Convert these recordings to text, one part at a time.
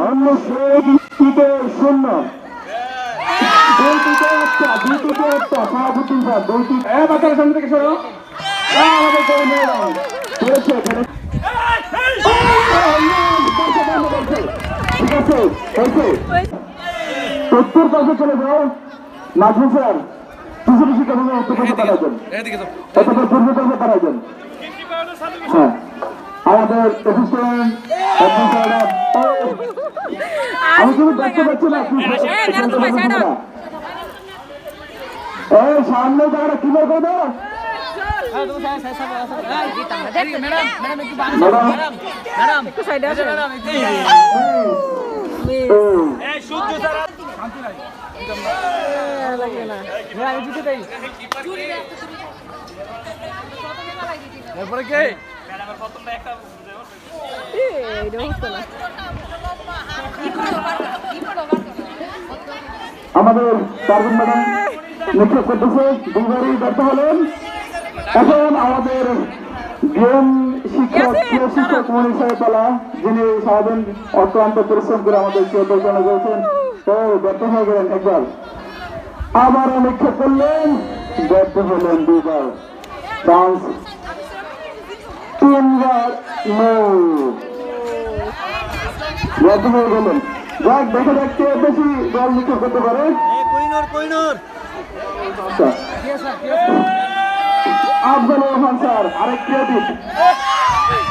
অন্য শহীদ শূন্য দুইটিতে একটা দুইটিতে একটা সভাপতি স্যার দুইটি এ বাচ্চারা সামনে থেকে সরো আমাদের করে নিয়ে যাও পেরেছে পেরেছে ঠিক আছে হয়েছে সত্তর পাশে চলে যাও নাজমুল স্যার কিছু কিছু কেন উত্তর পাশে দাঁড়াবেন পূর্ব পাশে দাঁড়াবেন হ্যাঁ আমাদের অ্যাসিস্ট্যান্ট আমি কিন্তু দেখতে পাচ্ছি না কি এই সামনে করে দাও এরপরে কে আমাদের পার্বন ম্যাডাম নিক্ষেপ করতেছে দুবারই ব্যর্থ হলেন। এখন আমাদের গেম শিক্ষক প্রিয় শিক্ষক মনি সাহেবতলা যিনি সারাদিন অক্লান্ত পরিশ্রম করে পরিচালনা করেছেন তো ব্যর্থ হয়ে গেলেন একবার। আবারও নিক্ষেপ করলেন ব্যর্থ হলেন দুবার চান্স তিনবার নো ব্যর্থ হয়ে গেলেন। যাক দেখে দেখতে বেশি জল নিক্ষেপ করতে পারে। আচ্ছা। আফজাল রহমান স্যার আরেক ক্রিয়েটিভ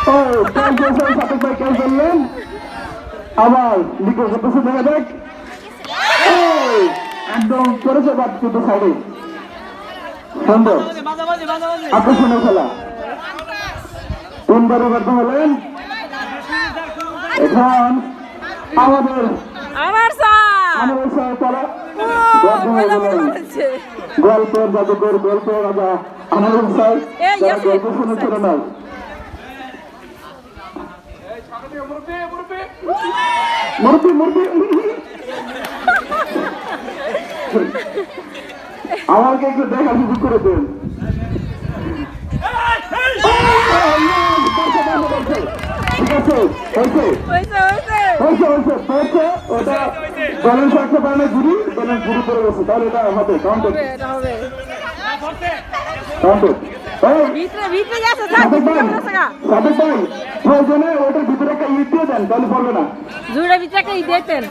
ও ক্যাচ দিয়েছেন সাথে ভাই ক্যাচ ধরলেন আবার লিখে করতেছে দেখা দেখ একদম করেছে বাদ কিন্তু সাইডে। সুন্দর। আকর্ষণীয় খেলা তিনবারও ব্যর্থ হলেন এখন আমাদের আমার আমাদের হয়ে। গল্পের জাদুকর গল্পের রাজা আনন্দ স্যার গল্প শুনেছিল না মুরব্বী মুরব্বী আমাকে একটু দেখা সুযোগ করে দেন ঠিক আছে হয়েছে হয়েছে হয়েছে হয়েছে। ওটা ব্যালেন্স রাখতে পারে না ঘুরি ব্যালেন্স ঘুরি পড়ে গেছে তাহলে এটা হবে। সাদেক ভাই প্রয়োজনে ওটার ভিতরে একটা ইট দিয়ে দেন তাহলে পড়বে না। জুড়ে ভিতরে কে দিতেন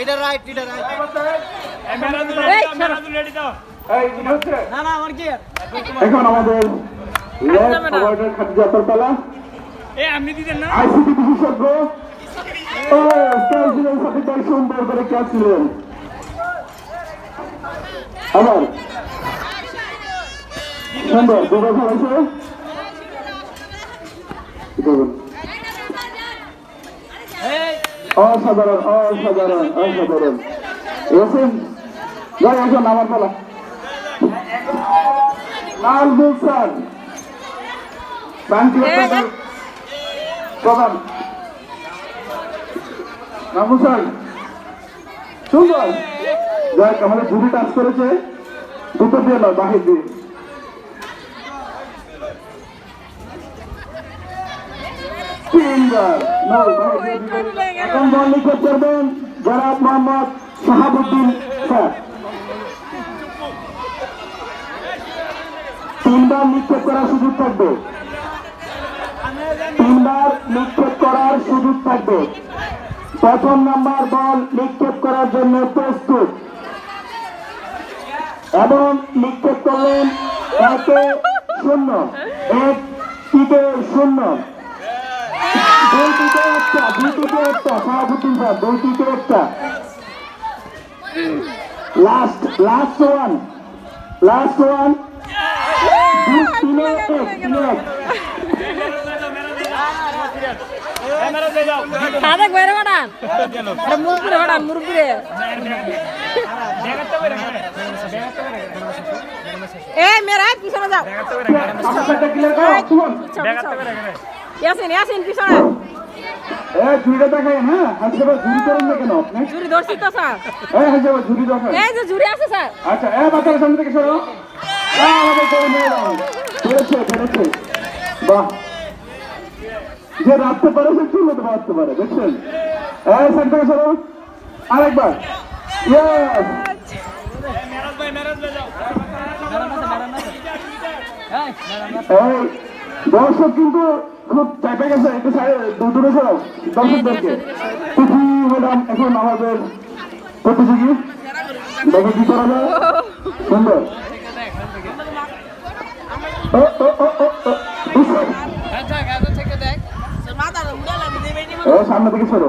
এটা রাইট এটা রাইট না না আমার কি এখন আমাদের ল্যাব অপারেটর খাদিজা তরতলা আইসিটি বিশেষজ্ঞ ও ক্যাচ দিলেন সাথে ভাই সুন্দর করে ক্যাচ দিলেন আবার সুন্দর দেখুন এই অসাধারণ অসাধারণ অসাধারণ এসেন যাই এখন আমার পালা লাল এই, এই। প্রধান রামুসান সুন্দর যাক আমাদের ঝুড়ি টাচ করেছে। দুটো দিয়ে নয় বাহির দিয়ে। এখন বল নিক্ষেপ করবেন জনাব মোহাম্মদ শাহাবুদ্দিন স্যার। তিনবার নিক্ষেপ করার সুযোগ থাকবে। তিনবার নিক্ষেপ করার সুযোগ থাকবে। প্রথম নাম্বার বল নিক্ষেপ করার জন্য প্রস্তুত। এবং নিক্ষেপ করলেন একে শূন্য। এক টিতে শূন্য। দুইটিতে একটা দুইটিতে একটা, সভাপতি স্যার, দুইটিতে একটা। Last last one last one তিনে এক তিনে এক। সাদেক বাইরে বাড়ান আরে মুরগিরে এই মেরা পিছনে যাও। ইয়াসিন ইয়াসিন পিছনে এ ঝুড়িটা ঝুড়ি এ ঝুড়ি যে জুরি আছে আচ্ছা এ বাহ। যে রাখতে পারে সে চুলো তো বাঁধতে পারে দেখছেন সেট থেকে সরো। আরেকবার। দর্শক কিন্তু খুব চাপে গেছে, একটু দূর দূরে সরাও দর্শকদেরকে। কুচি ম্যাডাম এখন আমাদের প্রতিযোগী। দেখো কি করা যায়। সুন্দর ও, ও, ও, ও, ও, বুঝছ? ও, সামনে থেকে সরো।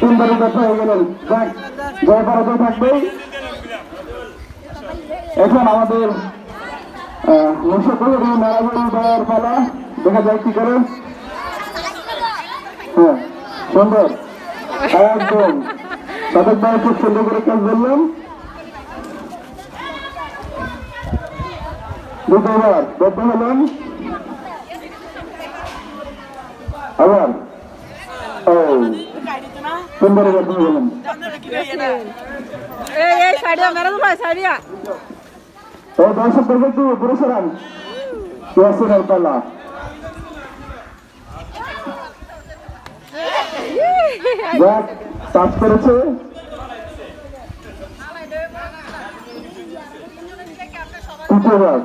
তিনবারে ব্যর্থ হয়ে গেলেন। যাক জয় পরাজয় থাকবেই এখন আমাদের মুর্শিদপুর নারায়ণ দেওয়ার পালা। দেখা যায় কি করে। হ্যাঁ সুন্দর। একদম। সাদেক ভাই খুব সুন্দর করে কাজ বললাম দ্বিতীয়বার বদ্ধ হলেন আবার। ও। সুন্দর বদ্ধ হলেন এই এই সাইডিয়া মেরে ভাই সাইডিয়া ও দর্শকদেরকে একটু পুরস্কার ইয়াসিনের পালা। যাক টাচ করেছে। তৃতীয়বার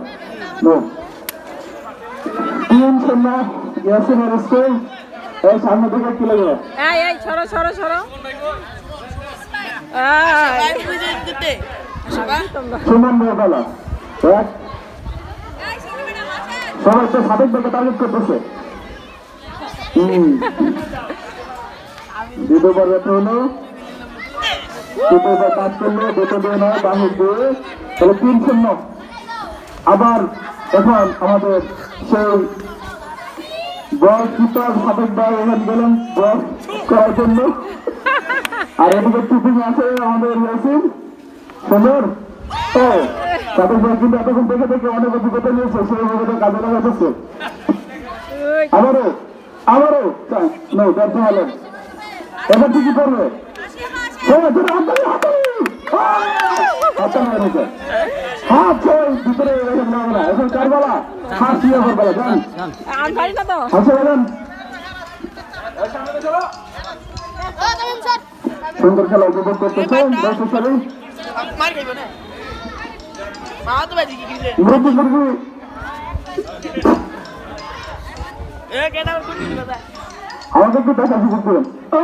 তিন শূন্য ইয়াসিনের স্কুল এই সামনে থেকে কি লাগবে এই এই সরো সরো সরো। এই। সুমন মেয়ে পালা সবাই তো সাবেক দিকে টার্গেট করতেছে। হলো। তৃতীয়বার কাজ করল দুটো দিয়ে নয় বাহির দিয়ে। তাহলে তিন শূন্য। আবার এখন আমাদের সেই বল কিপার সাবেক এখানে গেলেন বল করার জন্য। আর এদিকে টিপিং আছে আমাদের ইয়াসিন। সুন্দর? ও ভাই কিন্তু এতক্ষণ দেখে দেখে অনেক অভিজ্ঞতা নিয়েছে সেই অভিজ্ঞতা কাজে লাগাতেছে ওই আবারও আবারও। নো ব্যর্থ হলেন। এবার কি করবে? হাত ভিতরে এখন কার দিয়ে ওপর বেলা। যান আমি পারি না তো হাসে বলেন সুন্দর খেলা উপভোগ করতেছেন মুরব্বী মুরব্বী একটু দেখা সুযোগ দিলেন ও